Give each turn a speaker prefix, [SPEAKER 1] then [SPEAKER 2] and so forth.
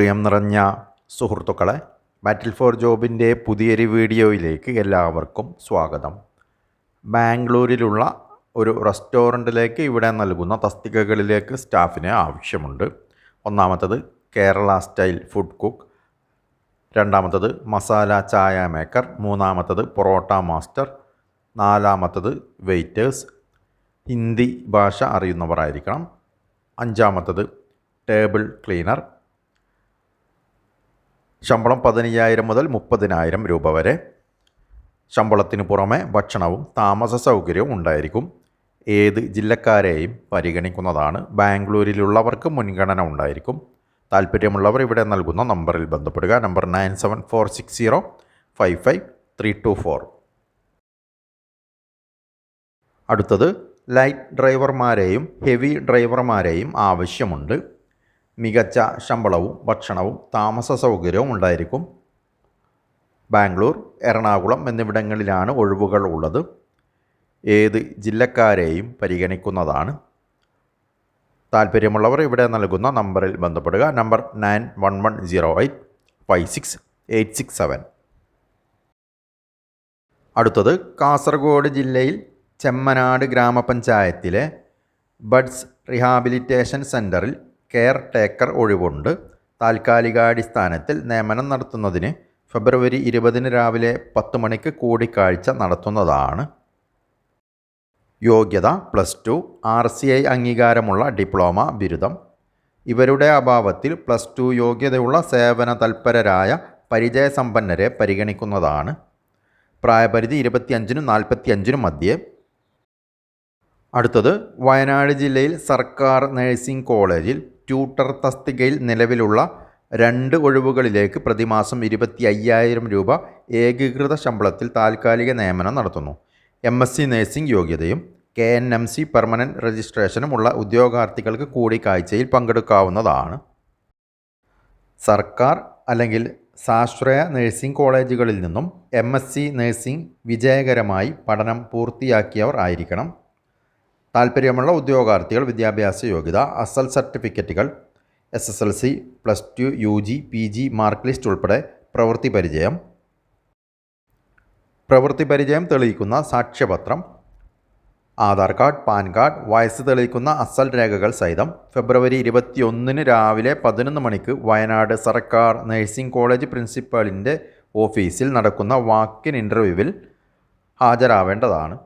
[SPEAKER 1] പ്രിയം നിറഞ്ഞ സുഹൃത്തുക്കളെ ബാറ്റിൽ ഫോർ ജോബിന്റെ പുതിയൊരു വീഡിയോയിലേക്ക് എല്ലാവർക്കും സ്വാഗതം. ബാംഗ്ലൂരിലുള്ള ഒരു റെസ്റ്റോറന്റിലേക്ക് ഇവിടെ നൽകുന്ന തസ്തികകളിലേക്ക് സ്റ്റാഫിന് ആവശ്യമുണ്ട്. ഒന്നാമത്തത് കേരള സ്റ്റൈൽ ഫുഡ് കുക്ക് രണ്ടാമത്തത് മസാല ചായ മേക്കർ മൂന്നാമത്തത് പൊറോട്ട മാസ്റ്റർ നാലാമത്തത് വെയിറ്റേഴ്സ്. ഹിന്ദി ഭാഷ അറിയുന്നവരായിരിക്കണം. അഞ്ചാമത്തത് ടേബിൾ ക്ലീനർ ശമ്പളം പതിനയ്യായിരം മുതൽ മുപ്പതിനായിരം രൂപ വരെ. ശമ്പളത്തിന് പുറമെ ഭക്ഷണവും താമസ സൗകര്യവും ഉണ്ടായിരിക്കും. ഏത് ജില്ലക്കാരെയും പരിഗണിക്കുന്നതാണ് ബാംഗ്ലൂരിലുള്ളവർക്ക് മുൻഗണന ഉണ്ടായിരിക്കും. താല്പര്യമുള്ളവർ ഇവിടെ നൽകുന്ന നമ്പറിൽ ബന്ധപ്പെടുക. Number nine seven four six zero five five three two four. അടുത്തത് ലൈറ്റ് ഡ്രൈവർമാരെയും ഹെവി ഡ്രൈവർമാരെയും ആവശ്യമുണ്ട്. മികച്ച ശമ്പളവും ഭക്ഷണവും താമസ സൗകര്യവും ഉണ്ടായിരിക്കും. ബാംഗ്ലൂർ എറണാകുളം എന്നിവിടങ്ങളിലാണ് ഒഴിവുകൾ ഉള്ളത്. ഏത് ജില്ലക്കാരെയും പരിഗണിക്കുന്നതാണ്. താല്പര്യമുള്ളവർ ഇവിടെ നൽകുന്ന നമ്പറിൽ ബന്ധപ്പെടുക. Number nine one one zero eight five six eight six seven. അടുത്തത് കാസർഗോഡ് ജില്ലയിൽ ചെമ്മനാട് ഗ്രാമപഞ്ചായത്തിലെ ബഡ്സ് റിഹാബിലിറ്റേഷൻ സെന്ററിൽ കെയർ ടേക്കർ ഒഴിവുണ്ട്. താൽക്കാലികാടിസ്ഥാനത്തിൽ നിയമനം നടത്തുന്നതിന് ഫെബ്രുവരി ഇരുപതിന് രാവിലെ പത്ത് മണിക്ക് കൂടിക്കാഴ്ച നടത്തുന്നതാണ്. യോഗ്യത plus two R C I അംഗീകാരമുള്ള ഡിപ്ലോമ ബിരുദം. ഇവരുടെ അഭാവത്തിൽ പ്ലസ് ടു യോഗ്യതയുള്ള സേവന തൽപരരായ പരിചയസമ്പന്നരെ പരിഗണിക്കുന്നതാണ്. പ്രായപരിധി ഇരുപത്തിയഞ്ചിനും നാൽപ്പത്തിയഞ്ചിനും മധ്യേ. അടുത്തത് വയനാട് ജില്ലയിൽ സർക്കാർ നഴ്സിംഗ് കോളേജിൽ ട്യൂട്ടർ തസ്തികയിൽ നിലവിലുള്ള രണ്ട് ഒഴിവുകളിലേക്ക് പ്രതിമാസം ഇരുപത്തി അയ്യായിരം രൂപ ഏകീകൃത ശമ്പളത്തിൽ താൽക്കാലിക നിയമനം നടത്തുന്നു. എം എസ് സി നഴ്സിംഗ് യോഗ്യതയും K N M C permanent രജിസ്ട്രേഷനുമുള്ള ഉദ്യോഗാർത്ഥികൾക്ക് കൂടിക്കാഴ്ചയിൽ പങ്കെടുക്കാവുന്നതാണ്. സർക്കാർ അല്ലെങ്കിൽ സാശ്രയ നഴ്സിംഗ് കോളേജുകളിൽ നിന്നും എം എസ് സി നഴ്സിംഗ് വിജയകരമായി പഠനം പൂർത്തിയാക്കിയവർ ആയിരിക്കണം. താല്പര്യമുള്ള ഉദ്യോഗാർത്ഥികൾ വിദ്യാഭ്യാസ യോഗ്യത അസൽ സർട്ടിഫിക്കറ്റുകൾ S S L C plus two U G P G mark list ഉൾപ്പെടെ പ്രവൃത്തി പരിചയം. പ്രവൃത്തി പരിചയം തെളിയിക്കുന്ന സാക്ഷ്യപത്രം. ആധാർ കാർഡ് പാൻ കാർഡ് വയസ്സ് തെളിയിക്കുന്ന അസൽ രേഖകൾ സഹിതം ഫെബ്രുവരി ഇരുപത്തിയൊന്നിന് രാവിലെ പതിനൊന്ന് മണിക്ക് വയനാട് സർക്കാർ നഴ്സിംഗ് കോളേജ് പ്രിൻസിപ്പാളിന്റെ ഓഫീസിൽ നടക്കുന്ന വാക്കിൻ ഇന്റർവ്യൂവിൽ ഹാജരാവേണ്ടതാണ്.